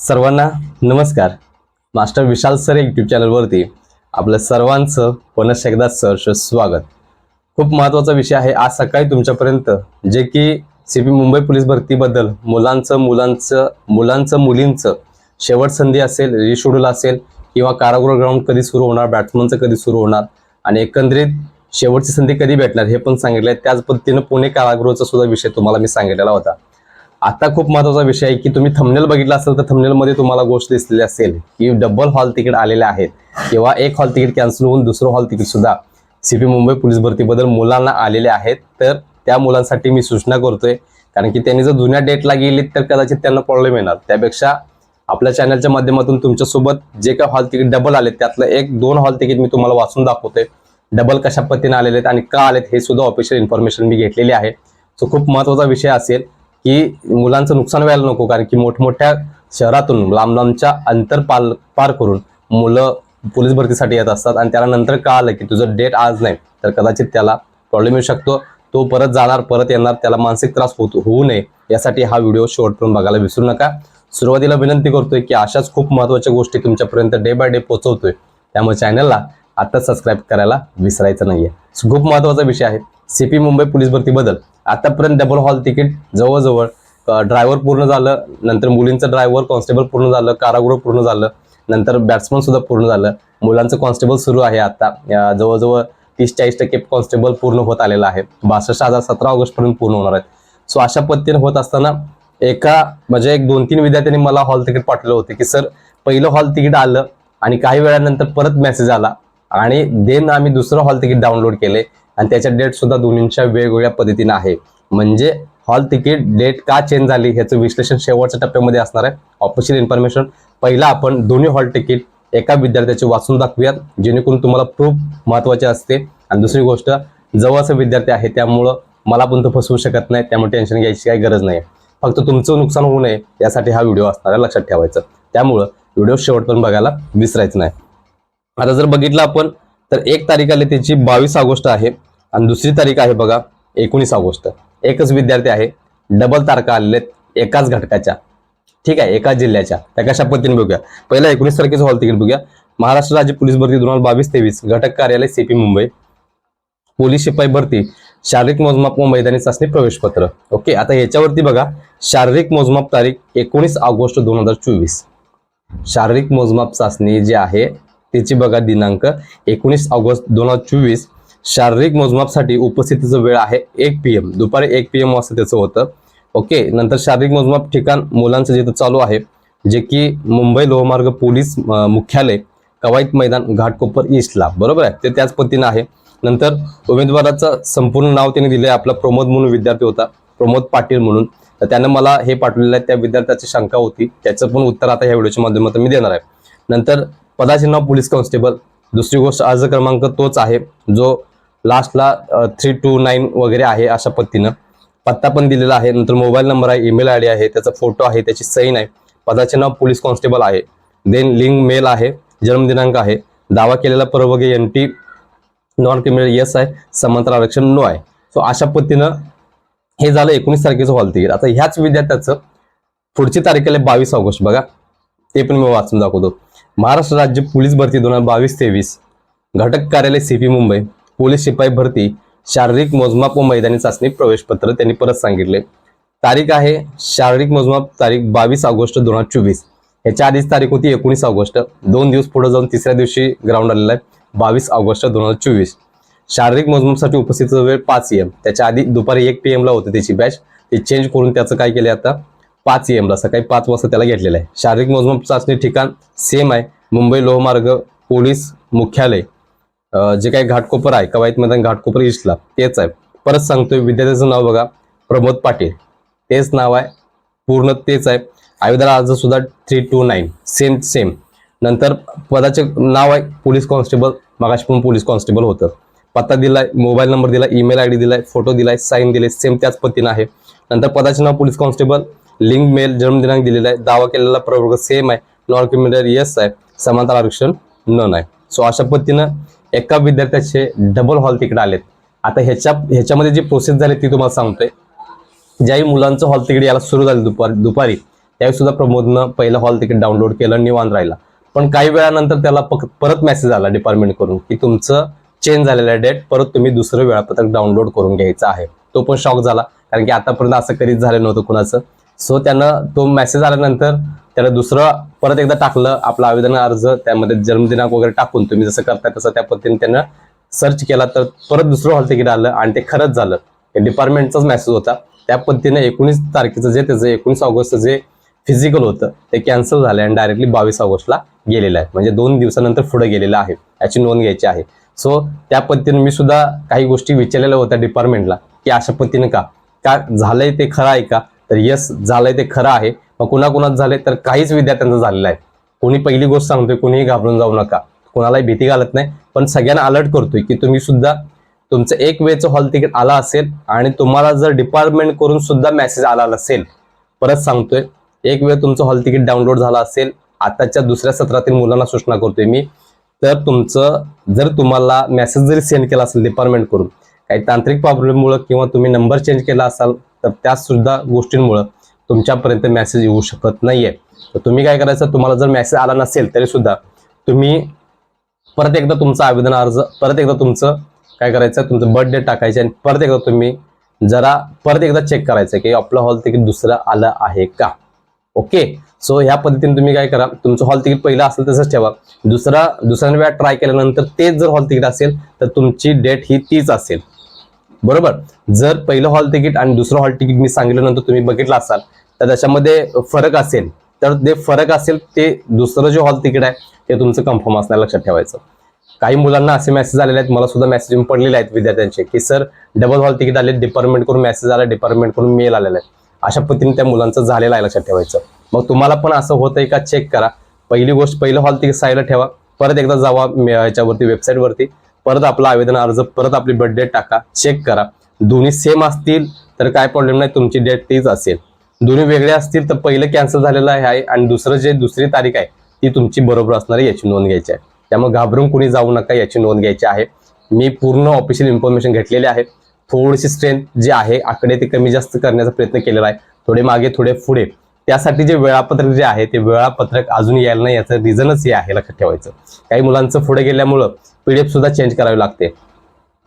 सर्वांना नमस्कार. मास्टर विशाल sir YouTube चॅनलवरती आपलं सर्वांचं पुनश्च एकदा सहर्ष स्वागत. खूप महत्त्वाचा विषय आहे आज सकाळी तुमच्यापर्यंत जे की सी पी मुंबई पोलीस भरतीबद्दल मुलांचं मुलांचं मुलांचं मुलींचं शेवट संधी असेल रिशेड्यूल असेल किंवा कारागृह ग्राउंड कधी सुरू होणार बॅट्समनचं कधी सुरू होणार आणि एकंदरीत शेवटची संधी कधी भेटणार हे पण सांगितलंय. त्याच पद्धतीनं पुणे कारागृहाचा सुद्धा विषय तुम्हाला मी सांगितलेला होता. आता खूप महत्त्वाचा विषय आहे की तुम्ही थमनेल बघितला असेल तर थमनेलमध्ये तुम्हाला गोष्ट दिसलेली असेल की डबल हॉल तिकीट आलेले आहेत किंवा एक हॉल तिकीट कॅन्सल होऊन दुसरं हॉल तिकीट सुद्धा सीपी मुंबई पोलीस भरतीबद्दल मुलांना आलेले आहेत. तर त्या मुलांसाठी मी सूचना करतोय कारण की त्यांनी जर जुन्या डेटला गेली तर कदाचित त्यांना प्रॉब्लेम येणार. त्यापेक्षा आपल्या चॅनलच्या माध्यमातून तुमच्यासोबत जे काही हॉल तिकीट डबल आले त्यातलं एक दोन हॉल तिकीट मी तुम्हाला वाचून दाखवतोय. डबल कशा पद्धतीने आलेले आहेत आणि का आलेत हे सुद्धा ऑफिशियल इन्फॉर्मेशन मी घेतलेली आहे. सो खूप महत्त्वाचा विषय असेल. की मुलांचं नुकसान व्हायला नको कारण की मोठमोठ्या शहरातून लांब लांबच्या अंतर पाल पार करून मुलं पोलीस भरतीसाठी येत असतात आणि त्याला नंतर कळालं की तुझं डेट आज नाही तर कदाचित त्याला प्रॉब्लेम येऊ शकतो. तो परत जाणार परत येणार त्याला मानसिक त्रास होत होऊ नये यासाठी हा व्हिडिओ शेवटपर्यंत बघायला विसरू नका. सुरुवातीला विनंती करतोय की अशाच खूप महत्त्वाच्या गोष्टी तुमच्यापर्यंत डे बाय डे पोहोचवतोय. त्यामुळे चॅनलला आता सबस्क्राईब करायला विसरायचं नाहीये. खूप महत्त्वाचा विषय आहे. सीपी मुंबई पोलीस बदल. आतापर्यंत डबल हॉल तिकीट जवळजवळ ड्रायव्हर पूर्ण झालं नंतर मुलींचं ड्रायव्हर कॉन्स्टेबल पूर्ण झालं कारागृह पूर्ण झालं नंतर बॅट्समन सुद्धा पूर्ण झालं. मुलांचं कॉन्स्टेबल सुरू आहे आता. जवळजवळ तीस चाळीस टक्के कॉन्स्टेबल पूर्ण होत आलेलं आहे. बासष्ट हजार सतरा ऑगस्ट पर्यंत पूर्ण होणार आहेत. सो अशा पद्धतीने होत असताना एका म्हणजे एक दोन तीन विद्यार्थ्यांनी मला हॉल तिकीट पाठवलं होते की सर पहिलं हॉल तिकीट आलं आणि काही वेळानंतर परत मेसेज आला आणि देन आम्ही दुसरं हॉल तिकीट डाउनलोड केले. आणि त्याच्या डेट सुद्धा दोन्हींच्या वेगवेगळ्या पद्धतीने आहे. म्हणजे हॉल तिकीट डेट का चेंज झाली ह्याचं विश्लेषण शेवटच्या टप्प्यामध्ये असणार आहे. ऑफिशियल इन्फॉर्मेशन पहिला आपण दोन्ही हॉल तिकीट एका विद्यार्थ्याचे वाचून दाखवूयात जेणेकरून तुम्हाला प्रूफ महत्त्वाचे असते. आणि दुसरी गोष्ट जवळचा विद्यार्थी आहे त्यामुळं मला पण तो फसवू शकत नाही त्यामुळे टेन्शन घ्यायची काही गरज नाही. फक्त तुमचं नुकसान होऊ नये यासाठी हा व्हिडिओ असणार आहे लक्षात ठेवायचं. त्यामुळं व्हिडिओ शेवटपर्यंत बघायला विसरायचं नाही. आता जर बघितलं आपण तर एक तारीख आली त्याची बावीस ऑगस्ट आहे आणि दुसरी तारीख आहे बघा एकोणीस ऑगस्ट. एकच विद्यार्थी आहे डबल तारखा आलेल्या आहेत एकाच घटकाच्या. ठीक आहे एकाच जिल्ह्याच्या. त्या कशा पद्धतीने बघूया? पहिला एकोणीस तारखेचं हॉल तिकीट बघूया. महाराष्ट्र राज्य पोलीस भरती दोन हजार बावीस तेवीस घटक कार्यालय सीपी मुंबई. पोलीस शिपाई भरती शारीरिक मोजमाप व मैदानी चाचणी प्रवेशपत्र. ओके आता याच्यावरती बघा शारीरिक मोजमाप तारीख एकोणीस ऑगस्ट दोन हजार चोवीस. शारीरिक मोजमाप चाचणी जी आहे त्याची बघा दिनांक एकोणीस ऑगस्ट दोन हजार चोवीस. शारीरिक मोजमापसाठी उपस्थितीचं वेळ आहे एक पी एम दुपारी एक पी एम वाजता त्याचं होतं. ओके नंतर शारीरिक मोजमाप ठिकाण मुलांचं जिथं चालू आहे जे की मुंबई लोहमार्ग पोलीस मुख्यालय कवायत मैदान घाटकोपर ईस्टला. बरोबर आहे? ते त्याच पद्धतीनं आहे. नंतर उमेदवाराचं संपूर्ण नाव त्यांनी आहे आपला प्रमोद म्हणून विद्यार्थी होता प्रमोद पाटील म्हणून. तर त्यानं मला हे पाठवलेलं आहे त्या विद्यार्थ्याची शंका होती. त्याचं पण उत्तर आता ह्या व्हिडिओच्या माध्यमातून मी देणार आहे. नंतर पदाचे नाव पोलीस कॉन्स्टेबल. दुसरी गोष्ट अर्ज क्रमांक तोच आहे जो लास्टला थ्री टू नाईन वगैरे आहे अशा पद्धतीनं. पत्ता पण दिलेला आहे नंतर मोबाईल नंबर आहे ईमेल आय डी आहे त्याचा फोटो आहे त्याची सैन आहे पदाचे नाव पोलीस कॉन्स्टेबल आहे. देन लिंक मेल आहे जन्मदिनांक आहे दावा केलेला परवानगी N T non criminal yes आहे समांतर आरक्षण नो आहे. सो अशा पद्धतीनं हे झालं एकोणीस तारखेचं हॉल तिकीट. आता ह्याच विद्यार्थ्याचं पुढची तारीख आहे बावीस ऑगस्ट बघा. ते पण मी वाचून दाखवतो. महाराष्ट्र राज्य पोलीस भरती दोन हजार बावीस तेवीस. घटक कार्यालय सीपी मुंबई पोलीस शिपाई भरती शारीरिक मोजमाप व मैदानी चाचणी प्रवेशपत्र त्यांनी परत सांगितले. तारीख आहे शारीरिक मोजमाप तारीख बावीस ऑगस्ट दोन हजार चोवीस. ह्याच्या आधीच तारीख होती एकोणीस ऑगस्ट. दोन दिवस पुढे जाऊन तिसऱ्या दिवशी ग्राउंड आलेला आहे बावीस ऑगस्ट दोन हजार चोवीस. शारीरिक मोजमापसाठी उपस्थित वेळ पाच एम त्याच्या आधी दुपारी एक पी ला होती त्याची बॅच ती चेंज करून त्याचं काय केलं आता? पाच एम ला. सकाळी पाच वाजता त्याला घेतलेलं आहे. शारीरिक मोजमाप चाचणी ठिकाण सेम आहे. मुंबई लोहमार्ग पोलीस मुख्यालय. जे काही घाटकोपर आहे कवायत मैदान घाटकोपर ईस्टला तेच आहे. परत सांगतोय विद्यार्थ्याचं नाव बघा. प्रमोद पाटील. तेच नाव आहे. पूर्ण तेच आहे. आयुधार अर्ज सुद्धा three two nine same same नंतर पदाचे नाव आहे. पोलीस कॉन्स्टेबल मागाशी पण पोलीस कॉन्स्टेबल होतं. पत्ता दिलाय मोबाईल नंबर दिला ईमेल आय डी दिलाय फोटो दिलाय साईन दिले सेम त्याच पद्धतीनं आहे. नंतर पदाचे नाव पोलीस कॉन्स्टेबल लिंक मेल जन्मदिनांक दिलेला आहे. दावा केलेला प्रवर्ग सेम आहे. नॉन क्रिमिनल येस आहे. समांतर आरक्षण नन आहे सो अशा पद्धतीनं एका विद्यार्थ्याचे डबल हॉल तिकडे आलेत. आता ह्याच्या ह्याच्यामध्ये जी प्रोसेस झाली ती तुम्हाला सांगतोय. ज्याही मुलांचं हॉल तिकीट याला सुरू झालं दुपारी दुपारी त्यावेळी सुद्धा प्रमोदनं पहिलं हॉल तिकीट डाउनलोड केलं निवांत राहिला. पण काही वेळानंतर त्याला परत मेसेज आला डिपार्टमेंट करून की तुमचं चेंज झालेलं आहे डेट परत तुम्ही दुसरं वेळापत्रक डाउनलोड करून घ्यायचं आहे. तो पण शॉक झाला. कारण की आतापर्यंत असं कधीच झालं नव्हतं कुणाचं. सो त्यानं तो मेसेज आल्यानंतर त्यानं दुसरं परत एकदा टाकलं आपला आवेदन अर्ज त्यामध्ये जन्मदिनांक वगैरे टाकून तुम्ही जसं करताय तसं त्या पद्धतीने त्यानं सर्च केला तर परत दुसरं हॉल तिकीट आलं आणि ते खरंच झालं. हे डिपार्टमेंटचाच मेसेज होता. त्या पद्धतीने एकोणीस तारखेचं जे त्याचं एकोणीस ऑगस्टचं जे फिजिकल होतं ते कॅन्सल झालं आणि डायरेक्टली बावीस ऑगस्टला गेलेलं आहे. म्हणजे दोन दिवसानंतर पुढे गेलेलं आहे. याची नोंद घ्यायची आहे. सो त्या पद्धतीने मी सुद्धा काही गोष्टी विचारलेल्या होत्या डिपार्टमेंटला की अशा पद्धतीने का? का झालंय ते खरं आहे का? तर यस झालंय ते खरं आहे. मग कुणाकुणात झालंय तर काहीच विद्यार्थ्यांचं झालेलं आहे. कोणी पहिली गोष्ट सांगतोय कोणीही घाबरून जाऊ नका. कोणालाही भीती घालत नाही. पण सगळ्यांना अलर्ट करतोय की तुम्ही सुद्धा तुमचं एक वेळचं हॉल तिकीट आला असेल आणि तुम्हाला जर डिपार्टमेंट करून सुद्धा मेसेज आला नसेल परत सांगतोय एक वेळ तुमचं हॉल तिकीट डाउनलोड झालं असेल आताच्या दुसऱ्या सत्रातील मुलांना सूचना करतोय मी तर तुमचं जर तुम्हाला मेसेज जरी सेंड केला असेल डिपार्टमेंट करून काही तांत्रिक प्रॉब्लेममुळं किंवा तुम्ही नंबर चेंज केला असाल तर त्या सुद्धा गोष्टींमुळं तुमच्यापर्यंत मेसेज येऊ शकत नाहीये. तर तुम्ही काय करायचं? तुम्हाला जर मेसेज आला नसेल तरी सुद्धा तुम्ही परत एकदा तुमचा आवेदन अर्ज परत एकदा तुमचं काय करायचं? तुमचं बर्थडे टाकायचं आणि परत एकदा तुम्ही जरा परत एकदा चेक करायचं की आपलं हॉल तिकीट दुसरं आलं आहे का? ओके सो ह्या पद्धतीने तुम्ही काय करा? तुमचं हॉल तिकीट पहिलं असेल तसंच ठेवा. दुसरा दुसऱ्या वेळा ट्राय केल्यानंतर तेच जर हॉल तिकीट असेल तर तुमची डेट ही तीच असेल. बरोबर? जर पहिलं हॉल तिकीट आणि दुसरं हॉल तिकीट मी सांगितल्यानंतर तुम्ही बघितलं असाल तर त्याच्यामध्ये फरक असेल तर ते फरक असेल ते दुसरं जे हॉल तिकीट आहे ते तुमचं कन्फर्म असणार लक्षात ठेवायचं. काही मुलांना असे मेसेज आलेले आहेत मला सुद्धा मेसेज पडलेले आहेत विद्यार्थ्यांचे की सर डबल हॉल तिकीट आले डिपार्टमेंटकडून मेसेज आला डिपार्टमेंटकडून मेल आलेला आहे अशा पद्धतीने त्या मुलांचं झालेलं आहे लक्षात ठेवायचं. मग तुम्हाला पण असं होतंय का? चेक करा. पहिली गोष्ट पहिलं हॉल तिकीट साईडला ठेवा. परत एकदा जावा याच्यावरती वेबसाईटवरती परत आपला आवेदन अर्ज परत आपली बर्थ डेट टाका चेक करा. दोन्ही सेम असतील तर काय प्रॉब्लेम नाही तुमची डेट तीच असेल. दोन्ही वेगळे असतील तर पहिलं कॅन्सल झालेलं आहे आणि दुसरं जे दुसरी तारीख आहे ती तुमची बरोबर असणार आहे याची नोंद घ्यायची आहे. त्यामुळे घाबरून कुणी जाऊ नका याची नोंद घ्यायची आहे. मी पूर्ण ऑफिशियल इन्फॉर्मेशन घेतलेली आहे. थोडीशी स्ट्रेंथ जी आहे आकडे ते कमी जास्त करण्याचा प्रयत्न केलेला आहे. थोडे मागे थोडे पुढे. त्यासाठी जे वेळापत्रक जे आहे ते वेळापत्रक अजून यायला नाही याचं रिझनच हे आहे लक्षात ठेवायचं. काही मुलांचं पुढे गेल्यामुळं पीडीएफ सुद्धा चेंज करावी लागते.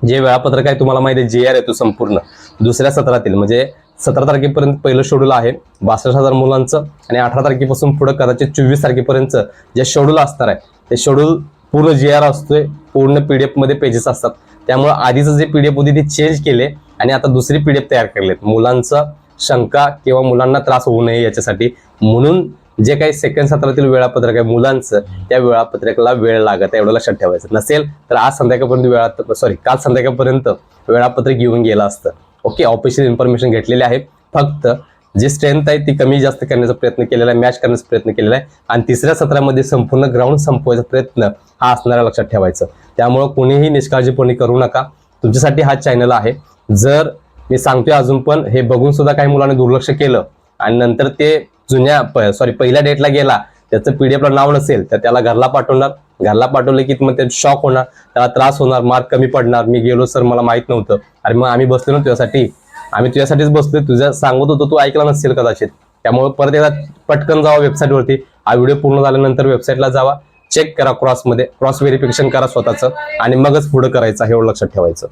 जे वेळापत्रक आहे तुम्हाला माहिती आहे जे आर येतो संपूर्ण. दुसऱ्या सत्रातील म्हणजे सतरा तारखेपर्यंत पहिलं शेड्यूल आहे बासष्ट हजार मुलांचं आणि अठरा तारखेपासून पुढं कदाचित चोवीस तारखेपर्यंत जे शेड्यूल असणार आहे ते शेड्यूल पूर्ण जे आर असतोय पूर्ण पीडीएफमध्ये पेजेस असतात. त्यामुळे आधीचं जे पीडीएफ होती ती चेंज केले आणि आता दुसरी पीडीएफ तयार केलेत मुलांचं शंका किंवा मुलांना त्रास होऊ नये याच्यासाठी. म्हणून जे काही सेकंड सत्रातील वेळापत्रक आहे मुलांचं त्या वेळापत्रकाला वेळ लागत आहे एवढं लक्षात ठेवायचं. नसेल तर आज संध्याकाळपर्यंत वेळा सॉरी काल संध्याकाळपर्यंत वेळापत्रक येऊन गेलं असतं. ओके ऑफिशियल इन्फॉर्मेशन घेतलेली आहे. फक्त जी स्ट्रेंथ आहे ती कमी जास्त करण्याचा प्रयत्न केलेला आहे मॅच करण्याचा प्रयत्न केलेला आहे. आणि तिसऱ्या सत्रामध्ये संपूर्ण ग्राउंड संपवायचा प्रयत्न हा असणारा लक्षात ठेवायचं. त्यामुळं कोणीही निष्काळजीपणे करू नका. तुमच्यासाठी हा चॅनल आहे. जर मी सांगतोय अजून पण हे बघून सुद्धा काही मुलांनी दुर्लक्ष केलं आणि नंतर ते जुन्या सॉरी पहिल्या डेटला गेला त्याचं पीडीएफला नाव नसेल तर त्याला घरला पाठवणार. घरला पाठवलं की मग त्याचा शॉक होणार त्याला त्रास होणार मार्क कमी पडणार. मी गेलो सर मला माहीत नव्हतं. अरे मग आम्ही बसलो ना तुझ्यासाठी. आम्ही तुझ्यासाठीच बसलोय. तुझ्या सांगत होतो तू ऐकला नसेल कदाचित. त्यामुळे परत एकदा पटकन जावा वेबसाईटवरती हा व्हिडिओ पूर्ण झाल्यानंतर वेबसाईटला जावा. चेक करा क्रॉसमध्ये क्रॉस व्हेरिफिकेशन करा स्वतःचं. आणि मगच पुढं करायचं हे लक्षात ठेवायचं.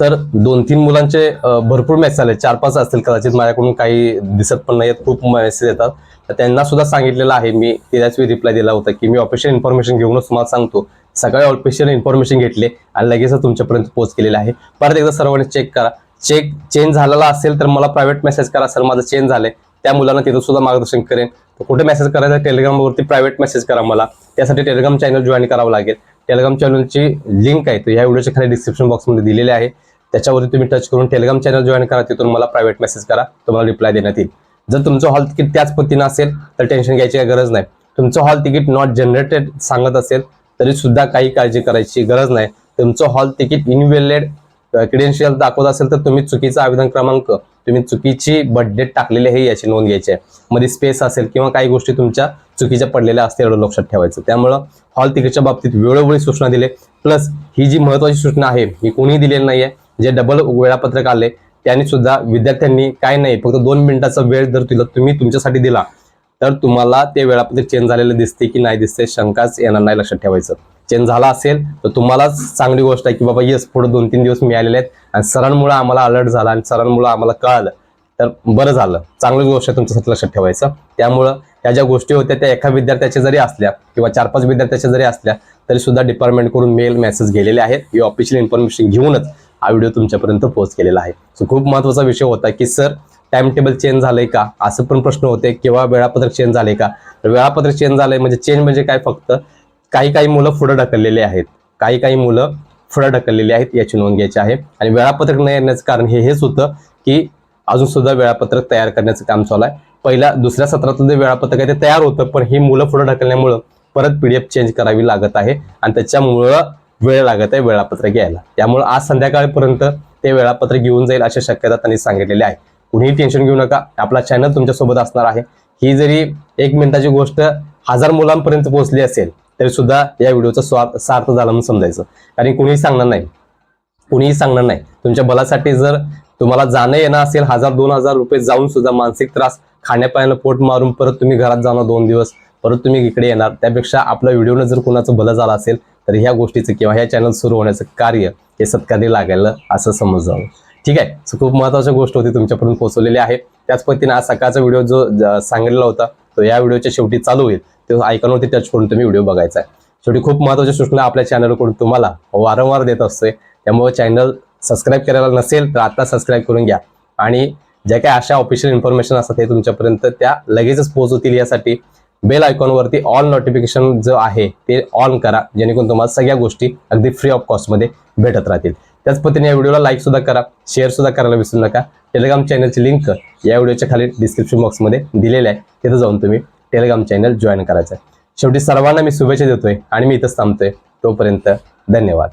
तर दोन तीन मुलांचे भरपूर मेसेज आले चार पाच असतील कदाचित माझ्याकडून काही दिसत पण नाहीत खूप मेसेज येतात. तर त्यांना सुद्धा सांगितलेलं आहे. मी त्याच वेळी रिप्लाय दिला होता की मी ऑफिशियल इन्फॉर्मेशन घेऊनच तुम्हाला सांगतो. सकाळी ऑफिशियल इन्फॉर्मेशन घेतले आणि लगेच तुमच्यापर्यंत पोच केलेले आहे. परत एकदा सर्वांनी चेक करा. चेक चेंज झालेला असेल तर मला प्रायव्हेट मेसेज करा. सर माझं चेंज झालंय. त्या मुलांना तिथं सुद्धा मार्गदर्शन करेन. कुठे मेसेज करायचा? टेलिग्रामवरती प्रायव्हेट मेसेज करा मला. त्यासाठी टेलिग्राम चॅनल जॉईन करावं लागेल. टेलिग्राम चॅनलची लिंक आहे. तो ह्या व्हिडिओच्या खाली डिस्क्रिप्शन बॉक्समध्ये दिलेली आहे. त्याच्यावरती तुम्ही टच करून टेलिग्राम चॅनल जॉईन करा तिथून मला प्रायव्हेट मेसेज करा तुम्हाला रिप्लाय देण्यात येईल. जर तुमचं हॉल तिकीट त्याच पद्धतीनं असेल तर टेन्शन घ्यायची काही गरज नाही. तुमचं हॉल तिकीट नॉट जनरेटेड सांगत असेल तरी सुद्धा काही काळजी करायची गरज नाही. तुमचं हॉल तिकीट इनवेलेड क्रेडेन्शियल दाखवत असेल तर तुम्ही चुकीचा आवेदन क्रमांक तुम्ही चुकीची बर्थडेट टाकलेली आहे याची नोंद घ्यायची आहे. मध्ये स्पेस असेल किंवा काही गोष्टी तुमच्या चुकीच्या पडलेल्या असतील एवढं लक्षात ठेवायचं. त्यामुळं हॉल तिकीटच्या बाबतीत वेळोवेळी सूचना दिले. प्लस ही जी महत्वाची सूचना आहे ही कोणीही दिलेली नाहीये. जे डबल वेळापत्रक आले त्यांनी सुद्धा विद्यार्थ्यांनी काय नाही फक्त दोन मिनिटाचा वेळ जर तुला तुम्ही तुमच्यासाठी दिला तर तुम्हाला ते वेळापत्रक चेंज झालेलं दिसते की नाही दिसते शंकाच येणार नाही लक्षात ठेवायचं. चेंज झाला असेल तर तुम्हालाच चांगली गोष्ट आहे की बाबा येस पुढे दोन तीन दिवस मिळालेले आहेत आणि सरांमुळे आम्हाला अलर्ट झाला आणि सरांमुळे आम्हाला कळालं तर बरं झालं. चांगली गोष्ट आहे तुमच्यासाठी लक्षात ठेवायचं. त्यामुळं ह्या ज्या गोष्टी होत्या त्या एका विद्यार्थ्याच्या जरी असल्या किंवा चार पाच विद्यार्थ्याच्या जरी असल्या तरी सुद्धा डिपार्टमेंटकडून मेल मेसेज गेलेले आहेत. ही ऑफिशियल इन्फॉर्मेशन घेऊनच हा व्हिडिओ तुमच्यापर्यंत पोहोच केलेला आहे. सो खूप महत्त्वाचा विषय होता की सर टाइम टेबल चेंज झालंय का? असं पण प्रश्न होते. किंवा वेळापत्रक चेंज झाले का? तर वेळापत्रक चेंज झालंय म्हणजे चेंज म्हणजे काय? फक्त काही काही मुलं पुढं ढकललेले आहेत. काही काही मुलं पुढं ढकललेली आहेत याची नोंद घ्यायची आहे. आणि वेळापत्रक न येण्याचं कारण हे हेच होतं की अजून सुद्धा वेळापत्रक तयार करण्याचं काम चालू आहे. पहिल्या दुसऱ्या सत्रातलं जे वेळापत्रक आहे ते तयार होतं पण ही मुलं पुढं ढकलल्यामुळं परत पीडीएफ चेंज करावी लागत आहे. आणि त्याच्यामुळं वेळ लागत आहे वेळापत्रक यायला त्यामुळे आज संध्याकाळपर्यंत ते वेळापत्रक घेऊन जाईल अशी शक्यता त्यांनी सांगितलेली आहे कुणीही टेन्शन घेऊ नका. आपला चॅनल तुमच्यासोबत असणार आहे. ही जरी एक मिनिटाची गोष्ट हजार मुलांपर्यंत पोहोचली असेल तरी सुद्धा या व्हिडिओचा स्वार्थ सार्थ झाला म्हणून समजायचं. कारण कुणीही सांगणार नाही. कुणीही सांगणार नाही. तुमच्या बलासाठी जर तुम्हाला जाणं येणं असेल हजार दोन हजार रुपये जाऊन सुद्धा मानसिक त्रास खाण्यापाण्याला पोट मारून परत तुम्ही घरात जाणार दोन दिवस परत तुम्ही इकडे येणार त्यापेक्षा आपल्या व्हिडिओनं जर कुणाचं भलं झालं असेल तर ह्या गोष्टीचं किंवा ह्या चॅनल सुरू होण्याचं कार्य हे सत्कार्य लागायला असं समजावं ठीक आहे? सो खूप महत्त्वाच्या गोष्ट होती तुमच्यापर्यंत पोहोचवलेली आहे त्याच पद्धतीने आज सकाळचा व्हिडिओ जो सांगितलेला होता तो या व्हिडिओच्या शेवटी चालू होईल. तो आयकॉनवरती टच करून तुम्ही व्हिडिओ बघायचा आहे. शेवटी खूप महत्त्वाच्या सूचना आपल्या चॅनलकडून तुम्हाला वारंवार देत असतोय. त्यामुळे चॅनल सबस्क्राईब करायला नसेल तर आता सबस्क्राईब करून घ्या. आणि ज्या काही अशा ऑफिशियल इन्फॉर्मेशन असतात ते तुमच्यापर्यंत त्या लगेचच पोहोचवतील यासाठी बेल आयकॉनवरती ऑल नोटिफिकेशन जो आहे ते ऑन करा जेणेकरून तुम्हाला सगळ्या गोष्टी अगदी फ्री ऑफ कॉस्टमध्ये भेटत राहतील. त्याच पद्धतीने या व्हिडिओला लाईक सुद्धा करा शेअर सुद्धा करायला विसरू नका. टेलिग्राम चॅनलची लिंक या व्हिडिओच्या खाली डिस्क्रिप्शन बॉक्समध्ये दिलेली आहे. तिथं जाऊन तुम्ही टेलिग्राम चॅनल जॉईन करायचं आहे. शेवटी सर्वांना मी शुभेच्छा देतोय आणि मी इथंच थांबतोय. तोपर्यंत धन्यवाद.